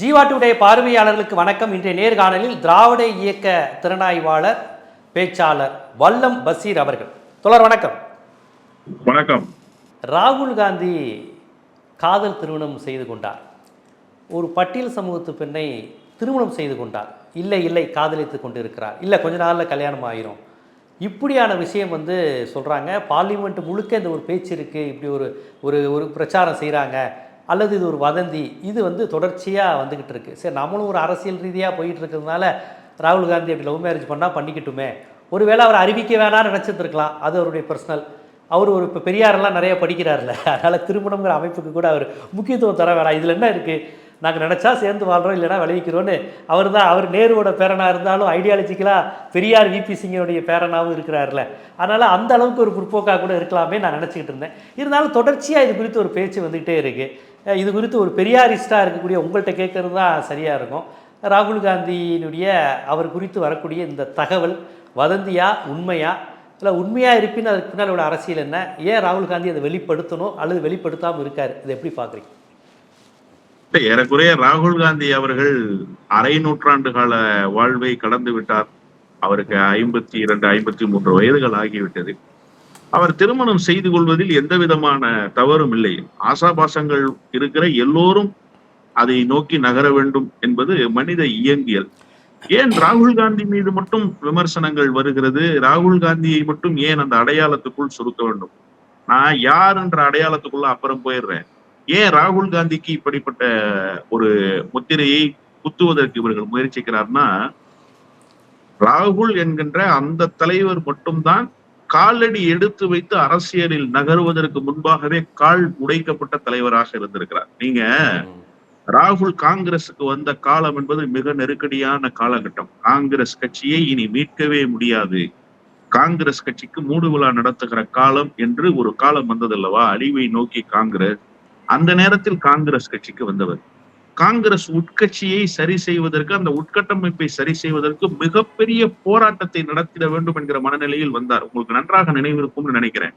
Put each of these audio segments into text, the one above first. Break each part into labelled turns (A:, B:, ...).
A: ஜீவாட்டுடைய பார்வையாளர்களுக்கு வணக்கம். இன்றைய நேர்காணலில் திராவிட இயக்க திறனாய்வாளர் பேச்சாளர் வல்லம் பசீர் அவர்கள். தொடர் வணக்கம்.
B: வணக்கம்.
A: ராகுல் காந்தி காதல் திருமணம் செய்து கொண்டார். ஒரு பட்டியல் சமூகத்து பெண்ணை திருமணம் செய்து கொண்டார். இல்லை இல்லை காதலித்து கொண்டு இருக்கிறார் இல்லை கொஞ்ச நாளில் கல்யாணம் ஆயிரும். இப்படியான விஷயம் வந்து சொல்கிறாங்க பார்லிமெண்ட் முழுக்க இந்த ஒரு பேச்சு இருக்குது இப்படி ஒரு ஒரு ஒரு பிரச்சாரம் செய்கிறாங்க அல்லது இது ஒரு வதந்தி இது வந்து தொடர்ச்சியாக வந்துக்கிட்டு இருக்குது சரி நம்மளும் ஒரு அரசியல் ரீதியாக போயிட்டு இருக்கிறதுனால ராகுல் காந்தி அப்படி லவ் மேரேஜ் பண்ணால் பண்ணிக்கட்டுமே. ஒருவேளை அவர் அறிவிக்க வேணாம்னு நினச்சிருந்துருக்கலாம். அது அவருடைய பர்சனல் அவர் ஒரு இப்போ பெரியாரெல்லாம் நிறைய படிக்கிறார்ல அதனால் திருமணங்கிற அமைப்புக்கு கூட அவர் முக்கியத்துவம் தர வேணாம். இதில் என்ன இருக்குது நாங்கள் நினச்சா சேர்ந்து வாழ்கிறோம் இல்லைன்னா விளைவிக்கிறோன்னு அவர் தான் அவர் நேருவோட பேரனாக இருந்தாலும் ஐடியாலஜிக்கலாக பெரியார் விபி சிங்கனுடைய பேரனாகவும் இருக்கிறார்ல அதனால் அந்த அளவுக்கு ஒரு முற்போக்காக கூட இருக்கலாமே நான் நினச்சிக்கிட்டு இருந்தேன். இருந்தாலும் தொடர்ச்சியாக இது குறித்து ஒரு பேச்சு வந்துக்கிட்டே இருக்குது இது குறித்து ஒரு பெரியாரிஸ்டாக இருக்கக்கூடிய உங்கள்கிட்ட கேட்குறது தான் சரியாக இருக்கும். ராகுல் காந்தியினுடைய அவர் குறித்து வரக்கூடிய இந்த தகவல் வதந்தியா உண்மையா? இல்லை உண்மையாக இருப்பின் அதுக்கு பின்னால் உள்ள அரசியல் என்ன? ஏன் ராகுல் காந்தி அதை வெளிப்படுத்தணும் அல்லது வெளிப்படுத்தாமல் இருக்கார்? இதை எப்படி பார்க்குறீங்க
B: ஏறக்குறைய ராகுல் காந்தி அவர்கள் அரை நூற்றாண்டு கால வாழ்வை கடந்து விட்டார். அவருக்கு ஐம்பத்தி இரண்டு ஐம்பத்தி மூன்று வயதுகள் ஆகிவிட்டது. அவர் திருமணம் செய்து கொள்வதில் எந்த விதமான தவறும் இல்லை. ஆசாபாசங்கள் இருக்கிற எல்லோரும் அதை நோக்கி நகர வேண்டும் என்பது மனித இயங்கியல். ஏன் ராகுல் காந்தி மீது மட்டும் விமர்சனங்கள் வருகிறது? ராகுல் காந்தியை மட்டும் ஏன் அந்த அடையாளத்துக்குள் சுருக்க வேண்டும்? நான் யார் என்ற அடையாளத்துக்குள்ள அப்புறம் போயிடுறேன். ஏன் ராகுல் காந்திக்கு இப்படிப்பட்ட ஒரு முத்திரையை குத்துவதற்கு இவர்கள் முயற்சிக்கிறார்னா ராகுல் என்கின்ற அந்த தலைவர் மட்டும்தான் காலடி எடுத்து வைத்து அரசியலில் நகருவதற்கு முன்பாகவே கால் உடைக்கப்பட்ட தலைவராக இருந்திருக்கிறார். நீங்க ராகுல் காங்கிரசுக்கு வந்த காலம் என்பது மிக நெருக்கடியான காலகட்டம். காங்கிரஸ் கட்சியை இனி மீட்கவே முடியாது. காங்கிரஸ் கட்சிக்கு மூடு விழா நடத்துகிற காலம் என்று ஒரு காலம் வந்ததல்லவா? அழிவை நோக்கி காங்கிரஸ் அந்த நேரத்தில் காங்கிரஸ் கட்சிக்கு வந்தவர். காங்கிரஸ் உட்கட்சியை சரி செய்வதற்கு அந்த உட்கட்டமைப்பை சரி செய்வதற்கு மிகப்பெரிய போராட்டத்தை நடத்திட வேண்டும் என்கிற மனநிலையில் வந்தார். உங்களுக்கு நன்றாக நினைவிருக்கும்னு நினைக்கிறேன்.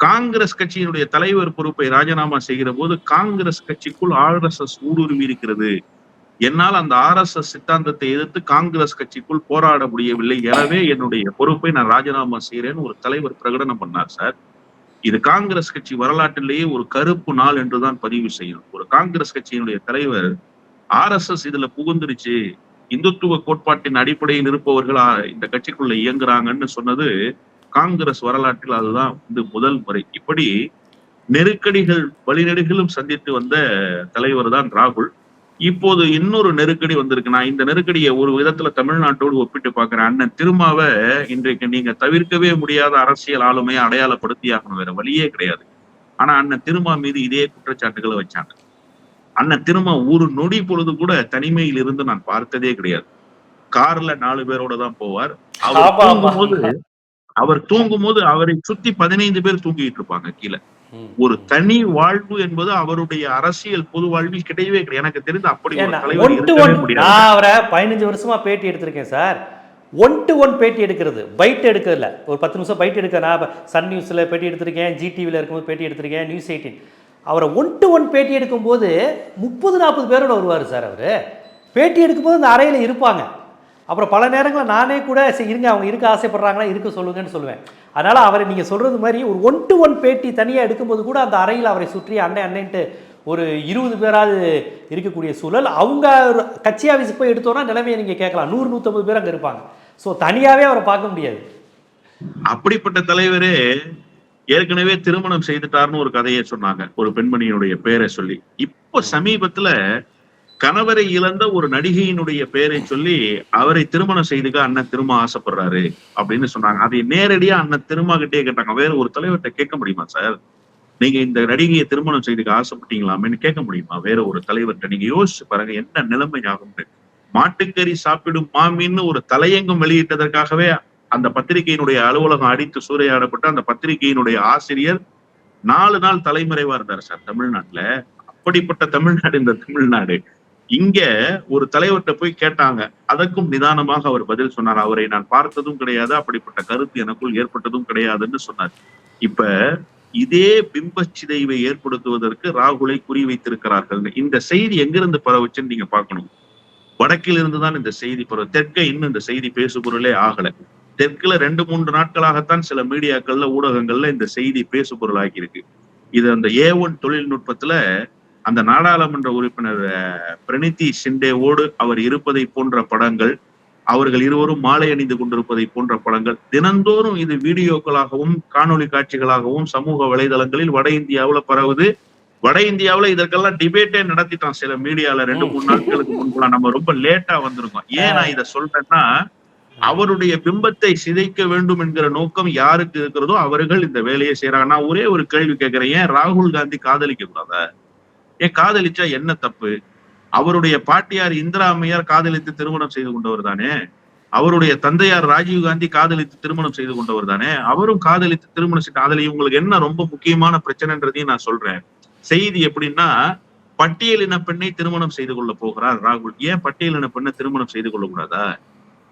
B: காங்கிரஸ் கட்சியினுடைய தலைவர் பொறுப்பை ராஜினாமா செய்கிற போது காங்கிரஸ் கட்சிக்குள் ஆர் எஸ் எஸ் ஊடுருவி இருக்கிறது. என்னால் அந்த ஆர் எஸ் எஸ் சித்தாந்தத்தை எதிர்த்து காங்கிரஸ் கட்சிக்குள் போராட முடியவில்லை. எனவே என்னுடைய பொறுப்பை நான் ராஜினாமா செய்கிறேன்னு ஒரு தலைவர் பிரகடனம் பண்ணார் சார். இது காங்கிரஸ் கட்சி வரலாற்றிலேயே ஒரு கருப்பு நாள் என்றுதான் பதிவு செய்யணும். ஒரு காங்கிரஸ் கட்சியினுடைய தலைவர் ஆர் எஸ் எஸ் இதுல புகுந்துருச்சு. இந்துத்துவ கோட்பாட்டின் அடிப்படையில் இருப்பவர்கள் இந்த கட்சிக்குள்ள இயங்குறாங்கன்னு சொன்னது காங்கிரஸ் வரலாற்றில் அதுதான் வந்து முதல் முறை. இப்படி நெருக்கடிகள் வழிநெடுகிலும் சந்தித்து வந்த தலைவர் தான் ராகுல். இப்போது இன்னொரு நெருக்கடி வந்திருக்கு. நான் இந்த நெருக்கடியை ஒரு விதத்துல தமிழ்நாட்டோடு ஒப்பிட்டு பார்க்கிறேன். அண்ணன் திருமாவை இன்றைக்கு நீங்க தவிர்க்கவே முடியாத அரசியல் ஆளுமையை அடையாளப்படுத்தி ஆகணும். வேற வழியே கிடையாது. ஆனா அண்ணன் திருமா மீது இதே குற்றச்சாட்டுகளை வச்சாங்க. அண்ணன் திருமா ஒரு நொடி பொழுது கூட தனிமையில் இருந்து நான் பார்த்ததே கிடையாது. கார்ல நாலு பேரோட தான் போவார். அவர். தூங்கும் போது அவர் தூங்கும் போது அவரை சுத்தி பதினைந்து பேர் தூங்கிட்டு இருப்பாங்க கீழே. ஒரு தனி வாழ்வு என்பது அவருடைய அரசியல் பொது வாழ்வில் கிடையவே கிடையாது. எனக்கு தெரிந்து அப்படி
A: நான் அவரை பதினஞ்சு வருஷமா பேட்டி எடுத்திருக்கேன் சார். ஒன் டு ஒன் பேட்டி எடுக்கிறது. பைட் எடுக்கிறதுல ஒரு பத்து நிமிஷம் பைட் எடுக்க நான் சன் நியூஸில் பேட்டி எடுத்திருக்கேன் ஜிடிவியில் இருக்கும்போது பேட்டி எடுத்திருக்கேன் நியூஸ் எயிட்டின் அவரை ஒன் டு ஒன் பேட்டி எடுக்கும்போது முப்பது நாற்பது பேரோட வருவார் சார் அவர். பேட்டி எடுக்கும்போது அந்த அறையில் இருப்பாங்க. அப்புறம் பல நேரங்களில் நானே கூட சரி இருங்க அவங்க இருக்க ஆசைப்படுறாங்களா இருக்க சொல்லுங்கன்னு சொல்லுவேன். அதனால் அவரை நீங்கள் சொல்கிறது மாதிரி ஒரு ஒன் டு ஒன் பேட்டி தனியாக எடுக்கும்போது கூட அந்த அறையில் அவரை சுற்றி அண்ணன் அண்ணன்ட்டு ஒரு இருபது பேராவது இருக்கக்கூடிய சூழல். அவங்க ஒரு கட்சி ஆஃபீஸுக்கு போய் எடுத்தோம்னா நிலைமையை நீங்கள் கேட்கலாம். நூறு நூற்றம்பது பேர் அங்கே இருப்பாங்க. ஸோ தனியாகவே அவரை பார்க்க முடியாது.
B: அப்படிப்பட்ட தலைவரே ஏற்கனவே திருமணம் செய்துட்டார்னு ஒரு கதையை சொன்னாங்க. ஒரு பெண்மணியினுடைய பேரை சொல்லி. இப்போ சமீபத்துல கணவரை இழந்த ஒரு நடிகையினுடைய பெயரை சொல்லி அவரை திருமணம் செய்துக்க அண்ணன் திரும்ப ஆசைப்படுறாரு அப்படின்னு சொன்னாங்க. அதை நேரடியா அண்ணன் திரும்ப கிட்டே கேட்டாங்க. வேற ஒரு தலைவர்கிட்ட கேட்க முடியுமா சார்? நீங்க இந்த நடிகையை திருமணம் செய்துக்க ஆசைப்பட்டீங்களாமேன்னு கேட்க முடியுமா? வேற ஒரு தலைவர்கிட்ட நீங்க யோசிச்சு பாருங்க என்ன நிலைமை ஆகும்னு. மாட்டுக்கறி சாப்பிடும் மாமின்னு ஒரு தலையங்கம் வெளியிட்டதற்காகவே அந்த பத்திரிகையினுடைய அலுவலகம் அடித்து சூறையாடப்பட்டு அந்த பத்திரிகையினுடைய ஆசிரியர் நாலு நாள் தலைமறைவா இருந்தார் சார் தமிழ்நாட்டுல. அப்படிப்பட்ட தமிழ்நாடு இந்த தமிழ்நாடு. இங்க ஒரு தலைவர்கிட்ட போய் கேட்டாங்க. அதற்கும் நிதானமாக அவர் பதில் சொன்னார். அவரை நான் பார்த்ததும் கிடையாது. அப்படிப்பட்ட கருத்து எனக்குள் ஏற்பட்டதும் கிடையாதுன்னு சொன்னார். இப்ப இதே பிம்ப சிதைவை ஏற்படுத்துவதற்கு ராகுலை குறி வைத்திருக்கிறார்கள். இந்த செய்தி எங்கிருந்து பரவுச்சுன்னு நீங்க பார்க்கணும். வடக்கில் இருந்துதான் இந்த செய்தி பரவு. தெற்க இன்னும் இந்த செய்தி பேசுபொருளே ஆகல. தெற்குல ரெண்டு மூன்று நாட்களாகத்தான் சில மீடியாக்கள்ல ஊடகங்கள்ல இந்த செய்தி பேசுபொருள் ஆகியிருக்கு இது அந்த ஏ ஒன் தொழில்நுட்பத்துல அந்த நாடாளுமன்ற உறுப்பினர் பிரணிதி பிரணீதி ஷிண்டேவோடு அவர் இருப்பதை போன்ற படங்கள் அவர்கள் இருவரும் மாலை அணிந்து கொண்டிருப்பதை போன்ற படங்கள் தினந்தோறும் இது வீடியோக்களாகவும் காணொளி காட்சிகளாகவும் சமூக வலைதளங்களில் வட இந்தியாவுல பரவுது. வட இந்தியாவுல இதற்கெல்லாம் டிபேட்டே நடத்திட்டான் சில மீடியால ரெண்டு மூணு நாட்களுக்கு முன்பெல்லாம் நம்ம ரொம்ப லேட்டா வந்திருக்கோம். ஏன் நான் இதை சொல்றேன்னா அவருடைய பிம்பத்தை சிதைக்க வேண்டும் என்கிற நோக்கம் யாருக்கு இருக்கிறதோ அவர்கள் இந்த வேலையை செய்யறாங்க நான் ஒரே ஒரு கேள்வி கேட்கிறேன். ஏன் ராகுல் காந்தி காதலிக்க கூடாதா ஏன் காதலிச்சா என்ன தப்பு? அவருடைய பாட்டியார் இந்திரா அம்மையார் காதலித்து திருமணம் செய்து கொண்டவர் தானே? அவருடைய தந்தையார் ராஜீவ் காந்தி காதலித்து திருமணம் செய்து கொண்டவர் தானே? அவரும் காதலித்து திருமணம் செய்து அதுல இவங்களுக்கு என்ன ரொம்ப முக்கியமான பிரச்சனைன்றதையும் நான் சொல்றேன். செய்தி எப்படின்னா பட்டியலின பெண்ணை திருமணம் செய்து கொள்ள போகிறார் ராகுல். ஏன் பட்டியலின பெண்ணை திருமணம் செய்து கொள்ள கூடாதா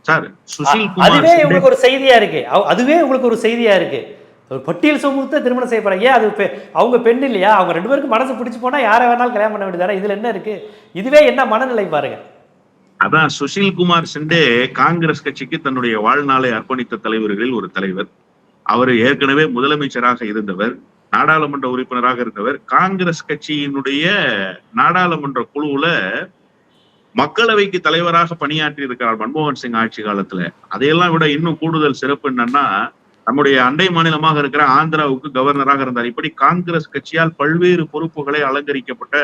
B: சார் சுஷில் குமார்
A: அதுவே உங்களுக்கு ஒரு செய்தியா இருக்கு. அதுவே உங்களுக்கு ஒரு செய்தியா இருக்கு. ஒரு பட்டியல் சமூகத்தை திருமணம் செய்ய ஏன் அது அவங்க பெண் இல்லையா? அவங்க ரெண்டு பேருக்கு மனசு பிடிச்சு போனா யாரை வேணாலும் கல்யாணம் பண்ண வேண்டியதானே இதுல என்ன இருக்கு? இதுவே என்ன மனநிலை பாருங்க.
B: அதான் சுஷில் குமார் சிண்டே காங்கிரஸ் கட்சிக்கு தன்னுடைய வாழ்நாளை அர்ப்பணித்த தலைவர்களில் ஒரு தலைவர். அவர் ஏற்கனவே முதலமைச்சராக இருந்தவர் நாடாளுமன்ற உறுப்பினராக இருந்தவர். காங்கிரஸ் கட்சியினுடைய நாடாளுமன்ற குழுவுல மக்களவைக்கு தலைவராக பணியாற்றி இருக்கிறார் மன்மோகன் சிங் ஆட்சி காலத்துல. அதையெல்லாம் விட இன்னும் கூடுதல் சிறப்பு என்னன்னா நம்முடைய அண்டை மாநிலமாக இருக்கிற ஆந்திராவுக்கு கவர்னராக இருந்தார். இப்படி காங்கிரஸ் கட்சியால் பல்வேறு பொறுப்புகளை அலங்கரிக்கப்பட்ட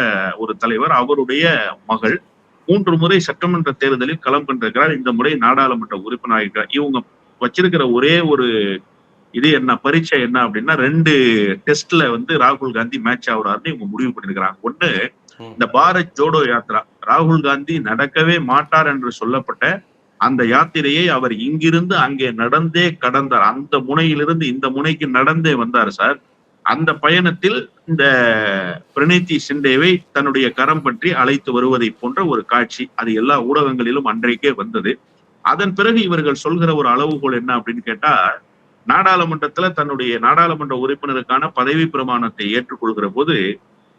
B: ஒரு தலைவர் அவருடைய மகள் மூன்று முறை சட்டமன்ற தேர்தலில் களம் கண்டிருக்கிறார். இந்த முறை நாடாளுமன்ற உறுப்பினராகிறார் இவங்க வச்சிருக்கிற ஒரே ஒரு இது என்ன பரீட்சை என்ன அப்படின்னா ரெண்டு டெஸ்ட்ல வந்து ராகுல் காந்தி மேட்ச் ஆகுறாருன்னு இவங்க முடிவு பண்ணிருக்கிறாங்க ஒண்ணு இந்த பாரத் ஜோடோ யாத்ரா ராகுல் காந்தி நடக்கவே மாட்டார் என்று சொல்லப்பட்ட அந்த யாத்திரையை அவர் இங்கிருந்து அங்கே நடந்தே கடந்தார். அந்த முனையிலிருந்து இந்த முனைக்கு நடந்தே வந்தார் சார். அந்த பயணத்தில் இந்த பிரணீதி சிண்டேவை தன்னுடைய கரம் பற்றி அழைத்து வருவதை போன்ற ஒரு காட்சி அது எல்லா ஊடகங்களிலும் அன்றைக்கே வந்தது. அதன் பிறகு இவர்கள் சொல்கிற ஒரு அளவுகோல் என்ன அப்படின்னு கேட்டா நாடாளுமன்றத்துல தன்னுடைய நாடாளுமன்ற உறுப்பினருக்கான பதவி பிரமாணத்தை ஏற்றுக்கொள்கிற போது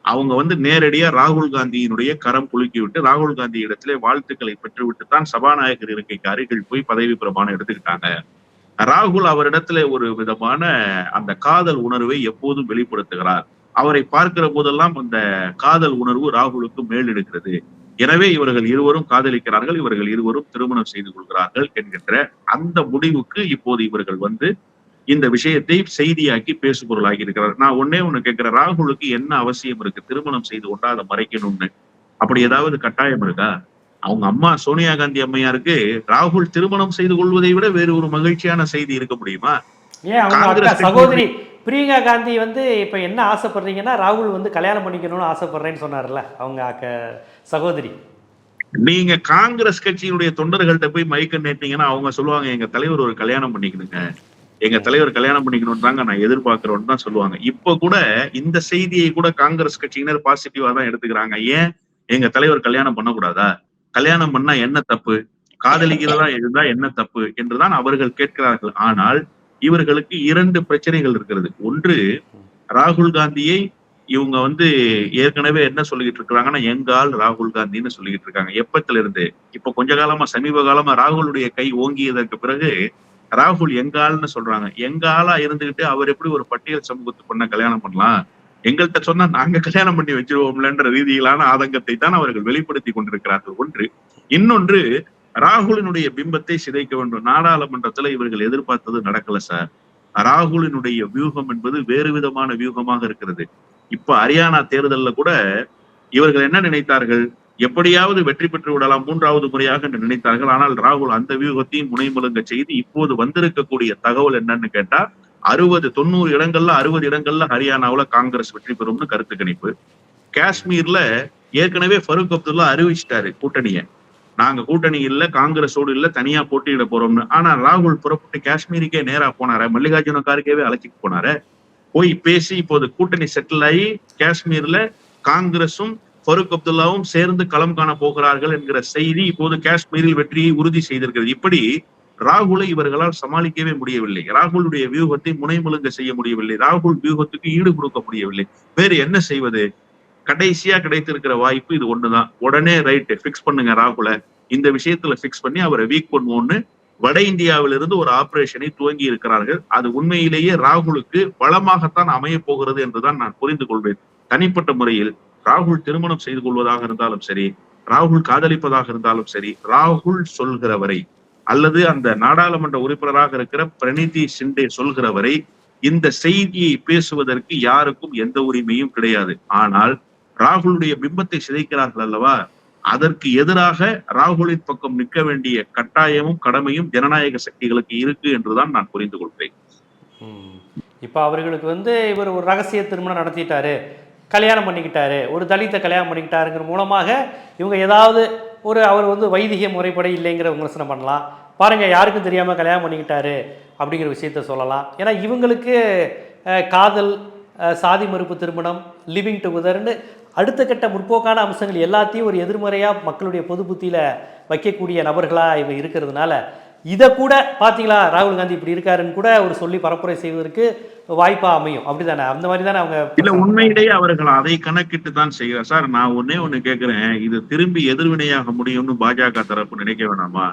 B: அவங்க வந்து நேரடியா ராகுல் காந்தியினுடைய கரம் குலுக்கி விட்டு ராகுல் காந்தி இடத்திலே வாழ்த்துக்களை பெற்றுவிட்டு தான் சபாநாயகர் இருக்கைக்கு அருகில் போய் பதவி பிரமாணம் எடுத்துக்கிட்டாங்க ராகுல் அவரிடத்துல ஒரு விதமான அந்த காதல் உணர்வை எப்போதும் வெளிப்படுத்துகிறார். அவரை பார்க்கிற போதெல்லாம் அந்த காதல் உணர்வு ராகுலுக்கு மேலெடுக்கிறது. எனவே இவர்கள் இருவரும் காதலிக்கிறார்கள் இவர்கள் இருவரும் திருமணம் செய்து கொள்கிறார்கள் என்கின்ற அந்த முடிவுக்கு இப்போது இவர்கள் வந்து இந்த விஷயத்தை செய்தியாக்கி பேசுபொருளாகி இருக்கிறார். நான் ஒன்னே ஒண்ணு கேட்கிறேன். ராகுலுக்கு என்ன அவசியம் இருக்கு? திருமணம் செய்து கொண்டா அதை மறைக்கணும்னு. அப்படி ஏதாவது கட்டாயம் இருக்கா? அவங்க அம்மா சோனியா காந்தி அம்மையாருக்கு ராகுல் திருமணம் செய்து கொள்வதை விட வேறு ஒரு மகிழ்ச்சியான செய்தி இருக்க முடியுமா?
A: சகோதரி பிரியங்கா காந்தி வந்து இப்ப என்ன ஆசைப்படுறீங்கன்னா ராகுல் வந்து கல்யாணம் பண்ணிக்கணும்னு ஆசைப்படுறேன்னு சொன்னார்ல அவங்க அக்க சகோதரி.
B: நீங்க காங்கிரஸ் கட்சியினுடைய தொண்டர்கள்ட்ட போய் மைக்க நேட்டீங்கன்னா அவங்க சொல்லுவாங்க எங்க தலைவர் ஒரு கல்யாணம் பண்ணிக்கணுங்க. எங்க தலைவர் கல்யாணம் பண்ணிக்கணும்ன்றாங்க நான் எதிர்பார்க்கிறோன்னு தான் சொல்லுவாங்க. இப்ப கூட இந்த செய்தியை கூட காங்கிரஸ் கட்சியினர் பாசிட்டிவா தான் எடுத்துக்கிறாங்க. ஏன்? எங்க தலைவர் கல்யாணம் பண்ணக்கூடாதா? கல்யாணம் பண்ணா என்ன தப்பு? காதலிக்கிறதா இருந்தா என்ன தப்பு? என்றுதான் அவர்கள் கேட்கிறார்கள். ஆனால் இவர்களுக்கு இரண்டு பிரச்சனைகள் இருக்கிறது. ஒன்று ராகுல் காந்தியை இவங்க வந்து ஏற்கனவே என்ன சொல்லிட்டு இருக்காங்கன்னா எங்கால் ராகுல் காந்தின்னு சொல்லிட்டு இருக்காங்க. எப்பத்துல இருந்து இப்ப கொஞ்ச காலமா சமீப காலமா ராகுலுடைய கை ஓங்கியதற்கு பிறகு ராகுல் எங்கால்னு சொல்றாங்க. எங்காலா இருந்துகிட்டு அவர் எப்படி ஒரு பட்டியல் சமூகத்து பொண்ணை கல்யாணம் பண்ணலாம்? எங்கள்கிட்ட சொன்னா நாங்க கல்யாணம் பண்ணி வச்சிருவோம்லன்ற ரீதியிலான ஆதங்கத்தை தான் அவர்கள் வெளிப்படுத்தி கொண்டிருக்கிறார்கள். ஒன்று. இன்னொன்று ராகுலினுடைய பிம்பத்தை சிதைக்க வேண்டும். நாடாளுமன்றத்துல இவர்கள் எதிர்பார்த்தது நடக்கல சார். ராகுலினுடைய வியூகம் என்பது வேறு விதமான வியூகமாக இருக்கிறது. இப்ப ஹரியானா தேர்தல்ல கூட இவர்கள் என்ன நினைத்தார்கள்? எப்படியாவது வெற்றி பெற்று விடலாம் மூன்றாவது முறையாக என்று நினைத்தார்கள். ஆனால் ராகுல் அந்த வியூகத்தையும் முனைமலுங்க செய்து இப்போது வந்திருக்கக்கூடிய தகவல் என்னன்னு கேட்டா அறுபது தொண்ணூறு இடங்கள்ல அறுபது இடங்கள்ல ஹரியானாவுல காங்கிரஸ் வெற்றி பெறும்னு கருத்து கணிப்பு. காஷ்மீர்ல ஏற்கனவே ஃபருக் அப்துல்லா அறிவிச்சிட்டாரு கூட்டணியை. நாங்க கூட்டணி இல்ல காங்கிரஸோடு இல்ல தனியா போட்டியிட போறோம்னு. ஆனா ராகுல் புறப்பட்டு காஷ்மீருக்கே நேரா போனார? மல்லிகார்ஜுன கார்கேவே அழைச்சிட்டு போனாரு? போய் பேசி இப்போது கூட்டணி செட்டில் ஆகி காஷ்மீர்ல காங்கிரஸும் ஃபருக் அப்துல்லாவும் சேர்ந்து களம் காண போகிறார்கள் என்கிற செய்தி இப்போது காஷ்மீரில் வெற்றியை உறுதி செய்திருக்கிறது. இப்படி ராகுலை இவர்களால் சமாளிக்கவே முடியவில்லை. ராகுலுடைய வியூகத்தை முனைமுழுங்க செய்ய முடியவில்லை. ராகுல் வியூகத்துக்கு ஈடு கொடுக்க முடியவில்லை. வேறு என்ன செய்வது? கடைசியா கிடைத்திருக்கிற வாய்ப்பு இது ஒண்ணுதான். உடனே ரைட் பிக்ஸ் பண்ணுங்க ராகுல. இந்த விஷயத்துல பிக்ஸ் பண்ணி அவரை வீக் பண்ணுவோம்னு வட இந்தியாவிலிருந்து ஒரு ஆபரேஷனை துவங்கி இருக்கிறார்கள். அது உண்மையிலேயே ராகுலுக்கு பலமாகத்தான் அமைய போகிறது என்றுதான் நான் புரிந்து கொள்வேன். தனிப்பட்ட முறையில் ராகுல் திருமணம் செய்து கொள்வதாக இருந்தாலும் சரி ராகுல் காதலிப்பதாக இருந்தாலும் சரி ராகுல் சொல்கிறவரை அல்லது அந்த நாடாளுமன்ற உறுப்பினராக இருக்கிற பிரணிதி சிண்டே சொல்கிறவரை இந்த செய்தியை பேசுவதற்கு யாருக்கும் எந்த உரிமையும் கிடையாது. ஆனால் ராகுலுடைய பிம்பத்தை சிதைக்கிறார்கள் அல்லவா? அதற்கு எதிராக ராகுலின் பக்கம் நிற்க வேண்டிய கட்டாயமும் கடமையும் ஜனநாயக சக்திகளுக்கு இருக்கு என்றுதான் நான் புரிந்து கொள்கிறேன்.
A: இப்ப அவர்களுக்கு வந்து இவர் ஒரு ரகசிய திருமணம் நடத்திட்டாரு. கல்யாணம் பண்ணிக்கிட்டாரு. ஒரு தலித்தை கல்யாணம் பண்ணிக்கிட்டாருங்கிற மூலமாக இவங்க ஏதாவது ஒரு அவர் வந்து வைதிக முறைப்படி இல்லைங்கிற விமர்சனம் பண்ணலாம். பாருங்கள் யாருக்கும் தெரியாமல் கல்யாணம் பண்ணிக்கிட்டாரு அப்படிங்கிற விஷயத்த சொல்லலாம். ஏன்னா இவங்களுக்கு காதல் சாதி மறுப்பு திருமணம் லிவிங் டுகெதர்னு அடுத்த கட்ட முற்போக்கான அம்சங்கள் எல்லாத்தையும் ஒரு எதிர்மறையாக மக்களுடைய பொது புத்தியில் வைக்கக்கூடிய நபர்களாக இவங்க இருக்கிறதுனால இதை கூட பார்த்தீங்களா? ராகுல் காந்தி இப்படி இருக்காருன்னு கூட ஒரு சொல்லி பரப்புரை செய்வதற்கு வாய்ப்பா அமையும். அப்படிதானே? அந்த மாதிரி தானே அவங்க
B: இல்ல உண்மையிலேயே அவர்கள் அதை கணக்கிட்டு தான் செய்கிறார். சார் நான் ஒன்னே ஒண்ணு கேட்கிறேன் இது திரும்பி எதிர்வினையாக முடியும்னு பாஜக தரப்பு நினைக்க வேணாமா?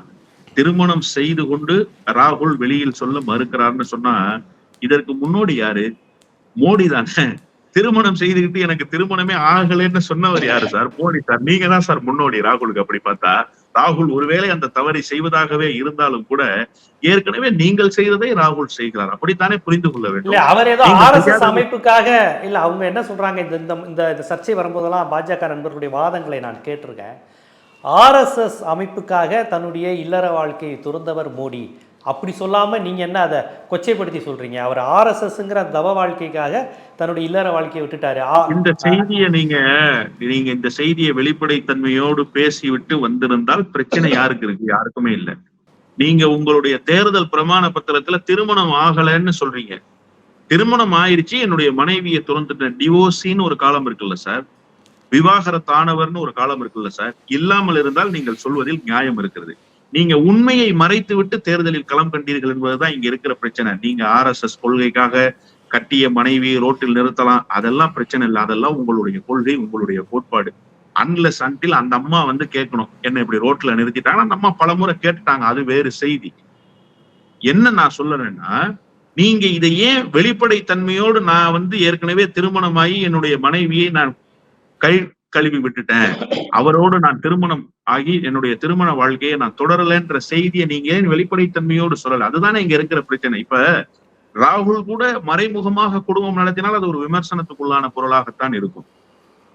B: திருமணம் செய்து கொண்டு ராகுல் வெளியில் சொல்ல மறுக்கிறார்னு சொன்னா இதற்கு முன்னோடி யாரு? மோடி தானே. திருமணம் செய்துக்கிட்டு எனக்கு திருமணமே ஆகலைன்னு சொன்னவர் யாரு சார்? மோடி சார். நீங்க தான் சார் முன்னோடி. ராகுலுக்கு அப்படி பார்த்தா ராகுல் ஒருவேளை அந்த தவறை செய்வதாகவே இருந்தாலும் கூட ஏற்கனவே நீங்கள் செய்ததை ராகுல் செய்கிறார். அப்படித்தானே புரிந்து கொள்ள வேண்டும்.
A: அவர் ஏதோ ஆர்எஸ்எஸ் அமைப்புக்காக இல்ல அவங்க என்ன சொல்றாங்க? இந்த இந்த இந்த இந்த சர்ச்சை வரும்போதெல்லாம் பாஜக நண்பர்களுடைய வாதங்களை நான் கேட்டிருக்கேன். ஆர்எஸ்எஸ் அமைப்புக்காக தன்னுடைய இல்லற வாழ்க்கையை துறந்தவர் மோடி. அப்படி சொல்லாம நீங்க என்ன அதை கொச்சைப்படுத்தி சொல்றீங்க? அவர் ஆர்எஸ்எஸ்ங்கிற தவ வாழ்க்கைக்காக தன்னுடைய இல்லற வாழ்க்கையை விட்டுட்டாரு.
B: இந்த செய்தியை நீங்க நீங்க இந்த செய்தியை வெளிப்படைத்தன்மையோடு பேசிவிட்டு வந்திருந்தால் பிரச்சனை யாருக்கு இருக்கு? யாருக்குமே இல்ல. நீங்க உங்களுடைய தேர்தல் பிரமாண பத்திரத்துல திருமணம் ஆகலைன்னு சொல்றீங்க. திருமணம் ஆயிருச்சு என்னுடைய மனைவியை துறந்துட்டேன் டிவோர்ஸின்னு ஒரு காலம் இருக்குல்ல சார்? விவாகரத்தானவர்னு ஒரு காலம் இருக்குல்ல சார்? இல்லாமல் இருந்தால் நீங்கள் சொல்வதில் நியாயம் இருக்கிறது. நீங்க உண்மையை மறைத்து விட்டு தேர்தலில் களம் கண்டீர்கள் என்பதுதான் இங்க இருக்கிற பிரச்சனை. நீங்க ஆர் எஸ் எஸ் கொள்கைக்காக கட்டிய மனைவி ரோட்டில் நிறுத்தலாம். அதெல்லாம் பிரச்சனை இல்லை. அதெல்லாம் உங்களுடைய கொள்கை உங்களுடைய கோட்பாடு. அன்லெஸ் அன்டில் அந்த அம்மா வந்து கேட்கணும். என்ன இப்படி ரோட்ல நிறுத்திட்டாங்கன்னா அந்த அம்மா பலமுறை கேட்டுட்டாங்க. அது வேறு செய்தி. என்ன நான் சொல்லுறேன்னா நீங்க இதை ஏன் வெளிப்படைத்தன்மையோடு நான் வந்து ஏற்கனவே திருமணமாகி என்னுடைய மனைவியை நான் கை கழுவி விட்டுட்டேன். அவரோடு நான் திருமணம் ஆகி என்னுடைய திருமண வாழ்க்கையை நான் தொடரலன்ற செய்தியை நீங்க ஏன் வெளிப்படைத்தன்மையோடு சொல்லல? அதுதானே இங்க இருக்கிற பிரச்சனை. இப்ப ராகுல் கூட மறைமுகமாக குடும்பம் நடத்தினால் அது ஒரு விமர்சனத்துக்குள்ளான பொருளாகத்தான் இருக்கும்.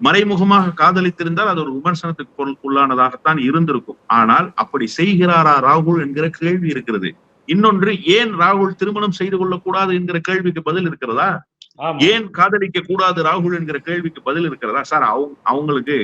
B: மறைமுகமாக காதலித்திருந்தால் அது ஒரு விமர்சனத்துக்கு பொருளுக்குள்ளானதாகத்தான் இருந்திருக்கும். ஆனால் அப்படி செய்கிறாரா ராகுல் என்கிற கேள்வி இருக்கிறது. இன்னொன்று ஏன் ராகுல் திருமணம் செய்து கொள்ளக்கூடாது என்கிற கேள்விக்கு பதில் இருக்கிறதா? ஏன் காதலிக்க கூடாது ராகுல் என்கிற கேள்விக்கு பதில் இருக்கிறதா? சார் அவங்க அவங்களுக்கு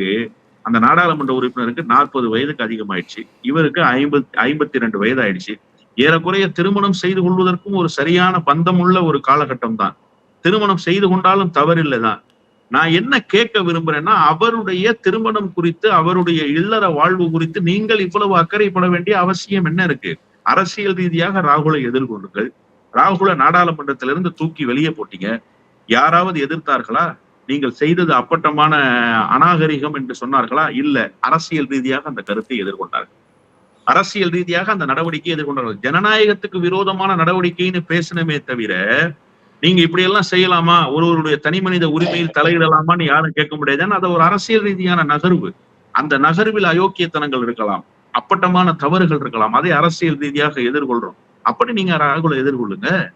B: அந்த நாடாளுமன்ற உறுப்பினருக்கு நாற்பது வயதுக்கு அதிகமாயிடுச்சு. இவருக்கு ஐம்பத்தி ஐம்பத்தி ரெண்டு வயது ஆயிடுச்சு ஏறக்குறைய திருமணம் செய்து கொள்வதற்கும் ஒரு சரியான பந்தம் உள்ள ஒரு காலகட்டம் தான் திருமணம் செய்து கொண்டாலும் தவறில்லைதான். நான் என்ன கேட்க விரும்புறேன்னா அவருடைய திருமணம் குறித்து அவருடைய இல்லற வாழ்வு குறித்து நீங்கள் இவ்வளவு அக்கறைப்பட வேண்டிய அவசியம் என்ன இருக்கு? அரசியல் ரீதியாக ராகுலை எதிர்கொள்ளுங்கள். ராகுல நாடாளுமன்றத்திலிருந்து தூக்கி வெளியே போட்டீங்க. யாராவது எதிர்த்தார்களா? நீங்கள் செய்தது அப்பட்டமான அநாகரிகம் என்று சொன்னார்களா? இல்ல அரசியல் ரீதியாக அந்த கருத்தை எதிர்கொண்டார்கள். அரசியல் ரீதியாக அந்த நடவடிக்கையை எதிர்கொண்டார்கள். ஜனநாயகத்துக்கு விரோதமான நடவடிக்கைன்னு பேசணுமே தவிர நீங்க இப்படி எல்லாம் செய்யலாமா? ஒருவருடைய தனி மனித உரிமையில் தலையிடலாமான்னு யாரும் கேட்க முடியாது. அது ஒரு அரசியல் ரீதியான நகர்வு. அந்த நகர்வில் அயோக்கியத்தனங்கள் இருக்கலாம். அப்பட்டமான தவறுகள் இருக்கலாம். அதை அரசியல் ரீதியாக எதிர்கொள்றோம். அப்படி நீங்க ராகுல எதிர்கொள்ளுங்க.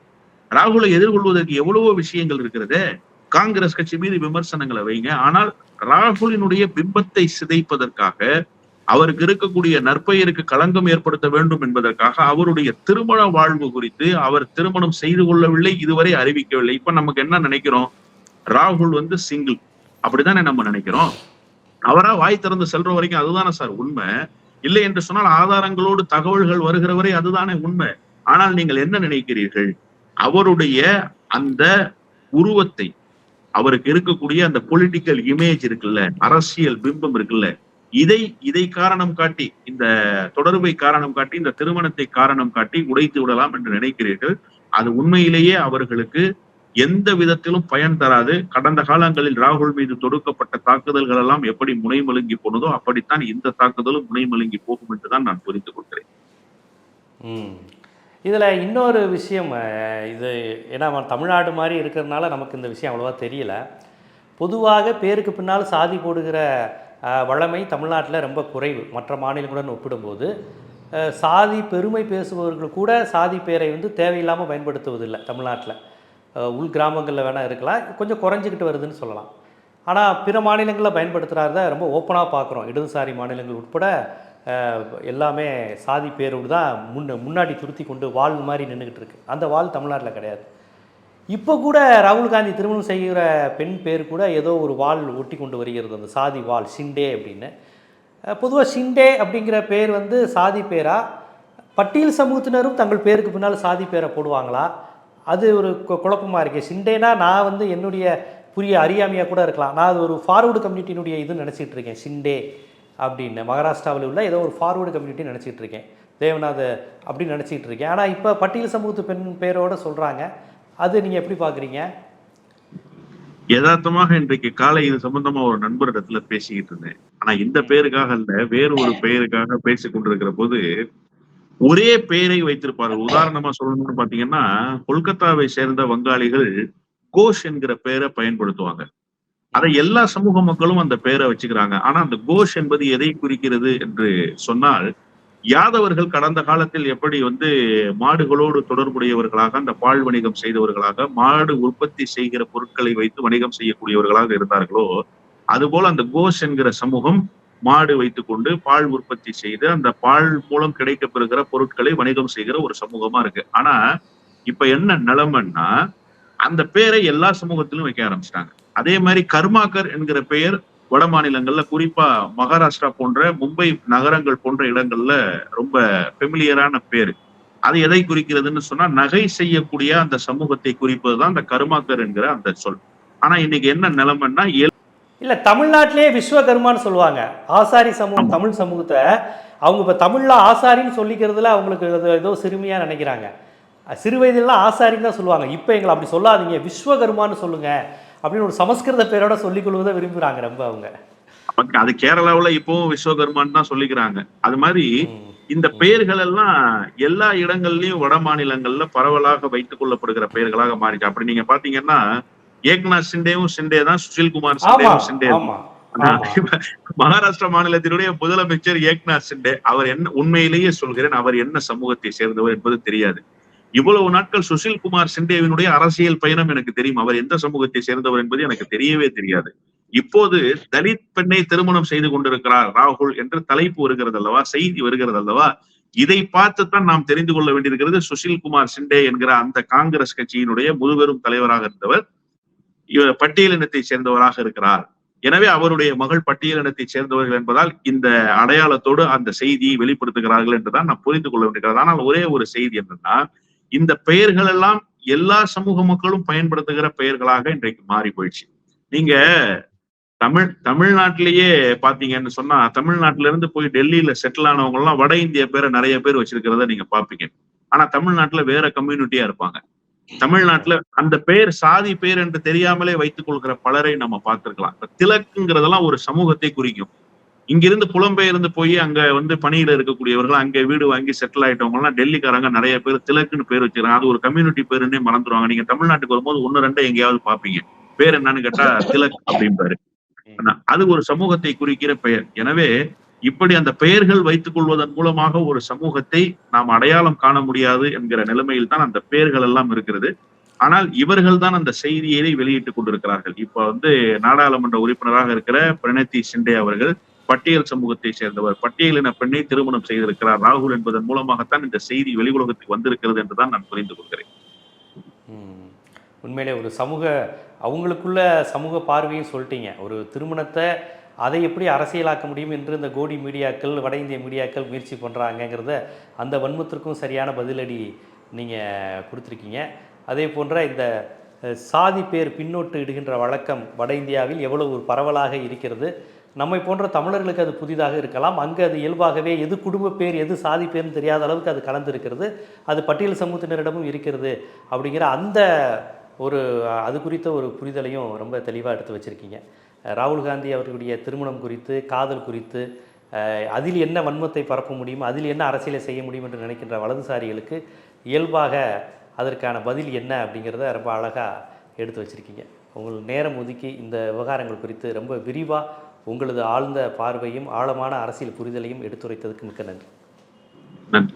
B: ராகுலை எதிர்கொள்வதற்கு எவ்வளவோ விஷயங்கள் இருக்கிறது. காங்கிரஸ் கட்சி மீது விமர்சனங்களை வைங்க. ஆனால் ராகுலினுடைய பிம்பத்தை சிதைப்பதற்காக அவருக்கு இருக்கக்கூடிய நற்பெயருக்கு களங்கம் ஏற்படுத்த வேண்டும் என்பதற்காக அவருடைய திருமண வாழ்வு குறித்து அவர் திருமணம் செய்து கொள்ளவில்லை இதுவரை அறிவிக்கவில்லை. இப்ப நமக்கு என்ன நினைக்கிறோம்? ராகுல் வந்து சிங்கிள் அப்படித்தானே நம்ம நினைக்கிறோம்? அவரா வாய் திறந்து செல்ற வரைக்கும் அதுதானே சார் உண்மை. இல்லை என்று சொன்னால் ஆதாரங்களோடு தகவல்கள் வருகிற வரை அதுதானே உண்மை. ஆனால் நீங்கள் என்ன நினைக்கிறீர்கள்? அவருடைய அந்த உருவத்தை அவருக்கு இருக்கக்கூடிய அந்த பொலிட்டிக்கல் இமேஜ் இருக்குல்ல அரசியல் பிம்பம் இருக்குல்ல இதை இதை காரணம் காட்டி இந்த தொடர்பை காரணம் காட்டி இந்த திருமணத்தை காரணம் காட்டி உடைத்து விடலாம் என்று நினைக்கிறீர்கள் அது உண்மையிலேயே அவர்களுக்கு எந்த விதத்திலும் பயன் தராது. கடந்த காலங்களில் ராகுல் மீது தொடுக்கப்பட்ட தாக்குதல்கள் எல்லாம் எப்படி முனைமலுங்கி போனதோ அப்படித்தான் இந்த தாக்குதலும் முனைமலுங்கி போகும் என்றுதான் நான் புரிந்து கொள்கிறேன்.
A: இதில் இன்னொரு விஷயம் இது ஏன்னா தமிழ்நாடு மாதிரி இருக்கிறதுனால நமக்கு இந்த விஷயம் அவ்வளோவா தெரியல. பொதுவாக பேருக்கு பின்னால் சாதி போடுகிற வளமை தமிழ்நாட்டில் ரொம்ப குறைவு. மற்ற மாநிலங்களுடன் ஒப்பிடும்போது சாதி பெருமை பேசுபவர்கள் கூட சாதி பேரை வந்து தேவையில்லாமல் பயன்படுத்துவதில்லை தமிழ்நாட்டில். உள் கிராமங்களில் வேணால் இருக்கலாம். கொஞ்சம் குறைஞ்சிக்கிட்டு வருதுன்னு சொல்லலாம். ஆனால் பிற மாநிலங்களில் பயன்படுத்துகிறத ரொம்ப ஓப்பனாக பார்க்குறோம் இடதுசாரி மாநிலங்கள் உட்பட எல்லாமே சாதி பேரோடு தான் முன்ன முன்னாடி துருத்தி கொண்டு வால் மாதிரி நின்றுக்கிட்டு இருக்கு. அந்த வால் தமிழ்நாட்டில் கிடையாது. இப்போ கூட ராகுல் காந்தி திருமணம் செய்கிற பெண் பேர் கூட ஏதோ ஒரு வால் ஒட்டி கொண்டு வருகிறது. அந்த சாதி வால் ஷிண்டே அப்படின்னு. பொதுவாக ஷிண்டே அப்படிங்கிற பேர் வந்து சாதி பேரா? பட்டியல் சமூகத்தினரும் தங்கள் பேருக்கு பின்னால் சாதி பேரை போடுவாங்களா? அது ஒரு குழப்பமாக இருக்குது சிண்டேனா நான் வந்து என்னுடைய புரிய அறியாமையாக கூட இருக்கலாம். நான் அது ஒரு ஃபார்வர்டு கம்யூனிட்டியினுடைய இதுன்னு நினச்சிட்டு இருக்கேன். சிண்டே அப்படின்னு மகாராஷ்டிராவில் உள்ள ஏதோ ஒரு ஃபார்வர்டு கம்யூனிட்டி நினச்சிட்டு இருக்கேன். தேவநாத அப்படின்னு நினச்சிக்கிட்டு இருக்கேன். ஆனால் இப்போ பட்டியல் சமூகத்து பெண் பேரோட சொல்கிறாங்க அது நீங்கள் எப்படி பார்க்குறீங்க
B: யதார்த்தமாக இன்றைக்கு காலை இது சம்பந்தமா ஒரு நண்பரிடத்துல பேசிக்கிட்டு இருந்தேன். ஆனா இந்த பெயருக்காக அல்ல வேறு ஒரு பெயருக்காக பேசிக் கொண்டிருக்கிற போது ஒரே பெயரை வைத்திருப்பார்கள். உதாரணமா சொல்லணும்னு பாத்தீங்கன்னா கொல்கத்தாவை சேர்ந்த வங்காளிகள் கோஷ் என்கிற பெயரை பயன்படுத்துவாங்க. அதை எல்லா சமூக மக்களும் அந்த பெயரை வச்சுக்கிறாங்க. ஆனா அந்த கோஷ் என்பது எதை குறிக்கிறது என்று சொன்னால் யாதவர்கள் கடந்த காலத்தில் எப்படி வந்து மாடுகளோடு தொடர்புடையவர்களாக அந்த பால் வணிகம் செய்தவர்களாக மாடு உற்பத்தி செய்கிற பொருட்களை வைத்து வணிகம் செய்யக்கூடியவர்களாக இருந்தார்களோ அதுபோல அந்த கோஷ் என்கிற சமூகம் மாடு வைத்துக்கொண்டு பால் உற்பத்தி செய்து அந்த பால் மூலம் கிடைக்கப்பெறுகிற பொருட்களை வணிகம் செய்கிற ஒரு சமூகமா இருக்கு. ஆனா இப்ப என்ன நிலைமைன்னா அந்த பேரை எல்லா சமூகத்திலும் வைக்க ஆரம்பிச்சிட்டாங்க. அதே மாதிரி கர்மாக்கர் என்கிற பெயர் வட மாநிலங்கள்ல குறிப்பா மகாராஷ்டிரா போன்ற மும்பை நகரங்கள் போன்ற இடங்கள்ல ரொம்ப ஃபெமிலியரான பேரு. அது எதை குறிக்கிறதுன்னு சொன்னா நகை செய்யக்கூடிய அந்த சமூகத்தை குறிப்பதுதான் அந்த கருமாக்கர் என்கிற அந்த சொல். ஆனா இன்னைக்கு என்ன நிலைமைன்னா
A: இல்லை தமிழ்நாட்டிலேயே விஸ்வகர்மான்னு சொல்லுவாங்க. ஆசாரி சமூகம். தமிழ் சமூகத்தை அவங்க இப்போ தமிழில் ஆசாரின்னு சொல்லிக்கிறதுல அவங்களுக்கு ஏதோ சிறுமியாக நினைக்கிறாங்க. சிறு வயதிலலாம் ஆசாரின்னு தான் சொல்லுவாங்க. இப்போ எங்களை அப்படி சொல்லாதீங்க. விஸ்வகர்மான்னு சொல்லுங்க. அப்படின்னு ஒரு சமஸ்கிருத பேரோட சொல்லிக் கொள்வதை விரும்புகிறாங்க ரொம்ப அவங்க
B: அது கேரளாவுல இப்பவும் விஸ்வகர்மான்னு தான் சொல்லிக்கிறாங்க அது மாதிரி. இந்த பெயர்கள் எல்லாம் எல்லா இடங்கள்லயும் வட மாநிலங்கள்ல பரவலாக வைத்துக் கொள்ளப்படுகிற பெயர்களாக மாறிச்சு அப்படி நீங்க பாத்தீங்கன்னா ஏக்நாத் சிண்டேவும் சிண்டே தான் சுஷில்குமார்
A: ஆமா
B: சிண்டேவும் சிண்டே. மகாராஷ்டிரா மாநிலத்தினுடைய முதலமைச்சர் ஏக்நாத் சிண்டே அவர் என்ன உண்மையிலேயே சொல்கிறேன் அவர் என்ன சமூகத்தை சேர்ந்தவர் என்பது தெரியாது இவ்வளவு நாட்கள் சுஷில் குமார் சிண்டேவினுடைய அரசியல் பயணம் எனக்கு தெரியும். அவர் எந்த சமூகத்தை சேர்ந்தவர் என்பது எனக்கு தெரியவே தெரியாது. இப்போது தலித் பெண்ணை திருமணம் செய்து கொண்டிருக்கிறார் ராகுல் என்று தலைப்பு வருகிறது அல்லவா? செய்தி வருகிறது அல்லவா? இதை பார்த்துத்தான் நாம் தெரிந்து கொள்ள வேண்டியிருக்கிறது சுஷில் குமார் சிண்டே என்கிற அந்த காங்கிரஸ் கட்சியினுடைய முதுபெரும் தலைவராக இருந்தவர். இவர் பட்டியலினத்தை சேர்ந்தவராக இருக்கிறார். எனவே அவருடைய மகள் பட்டியலினத்தை சேர்ந்தவர்கள் என்பதால் இந்த அடையாளத்தோடு அந்த செய்தியை வெளிப்படுத்துகிறார்கள் என்றுதான் நான் புரிந்து கொள்ள வேண்டியிருக்கிறது. ஆனால் ஒரே ஒரு செய்தி என்னன்னா இந்த பெயர்கள் எல்லாம் எல்லா சமூக மக்களும் பயன்படுத்துகிற பெயர்களாக இன்றைக்கு மாறி போயிடுச்சு. நீங்க தமிழ் தமிழ்நாட்டிலேயே பாத்தீங்கன்னு சொன்னா தமிழ்நாட்டுல இருந்து போய் டெல்லியில செட்டில் ஆனவங்க எல்லாம் வட இந்திய பேரை நிறைய பேர் வச்சிருக்கிறத நீங்க பாப்பீங்க ஆனா தமிழ்நாட்டுல வேற கம்யூனிட்டியா இருப்பாங்க. தமிழ்நாட்டுல அந்த பெயர் சாதி பெயர் என்று தெரியாமலே வைத்துக் கொள்கிற பலரை நம்ம பார்த்திருக்கலாம். திலக்குங்கிறதெல்லாம் ஒரு சமூகத்தை குறிக்கும். இங்கிருந்து புலம்பெயர்ந்து போய் அங்க வந்து பணியில இருக்கக்கூடியவர்கள் அங்க வீடு வாங்கி செட்டில் ஆயிட்டவங்க எல்லாம் டெல்லிக்காரங்க நிறைய பேர் திலக்குன்னு பேர் வச்சிருக்காங்க அது ஒரு கம்யூனிட்டி பேருன்னே மறந்துடுவாங்க நீங்க தமிழ்நாட்டுக்கு வரும்போது ஒன்னு ரெண்டு எங்கேயாவது பாப்பீங்க பேர் என்னன்னு கேட்டா திலக் அப்படிம்பாரு. அது ஒரு சமூகத்தை குறிக்கிற பெயர். எனவே இப்படி அந்த பெயர்கள் வைத்துக் கொள்வதன் மூலமாக ஒரு சமூகத்தை நாம் அடையாளம் காண முடியாது என்கிற நிலைமையில் தான் அந்த பெயர்கள் எல்லாம் இருக்கிறது. ஆனால் இவர்கள் தான் அந்த செய்தியை வெளியிட்டுக் கொண்டிருக்கிறார்கள். இப்ப வந்து நாடாளுமன்ற உறுப்பினராக இருக்கிற பிரணத்தி சிண்டே அவர்கள் பட்டியல் சமூகத்தை சேர்ந்தவர். பட்டியலின பெண்ணை திருமணம் செய்திருக்கிறார். ராகுல் என்பதன் மூலமாகத்தான் இந்த செய்தி வெளி உலகத்துக்கு வந்திருக்கிறது என்றுதான் நான் புரிந்து கொள்கிறேன்.
A: உண்மையிலே ஒரு சமூக அவங்களுக்குள்ள சமூக பார்வையும் சொல்லிட்டீங்க. ஒரு திருமணத்தை அதை எப்படி அரசியலாக்க முடியும் என்று இந்த கோடி மீடியாக்கள் வட இந்திய மீடியாக்கள் முயற்சி பண்ணுறாங்கங்கிறத அந்த வன்மத்திற்கும் சரியான பதிலடி நீங்கள் கொடுத்துருக்கீங்க. அதே போன்ற இந்த சாதி பேர் பின்னோட்டு இடுகின்ற வழக்கம் வட இந்தியாவில் எவ்வளவு ஒரு பரவலாக இருக்கிறது. நம்மை போன்ற தமிழர்களுக்கு அது புதிதாக இருக்கலாம். அங்கே அது இயல்பாகவே எது குடும்ப பேர் எது சாதி பேர்னு தெரியாத அளவுக்கு அது கலந்துருக்கிறது. அது பட்டியல் சமூகத்தினரிடமும் இருக்கிறது அப்படிங்கிற அந்த ஒரு அது குறித்த ஒரு புரிதலையும் ரொம்ப தெளிவாக எடுத்து வச்சுருக்கீங்க. ராகுல் காந்தி அவர்களுடைய திருமணம் குறித்து காதல் குறித்து அதில் என்ன வன்மத்தை பரப்ப முடியும் அதில் என்ன அரசியலை செய்ய முடியும் என்று நினைக்கின்ற வலதுசாரிகளுக்கு இயல்பாக அதற்கான பதில் என்ன அப்படிங்கிறத ரொம்ப அழகாக எடுத்து வச்சுருக்கீங்க. உங்கள் நேரம் ஒதுக்கி இந்த விவகாரங்கள் குறித்து ரொம்ப விரிவாக உங்களது ஆழ்ந்த பார்வையும் ஆழமான அரசியல் புரிதலையும் எடுத்துரைத்ததுக்கு மிக்க நன்றி.
B: நன்றி.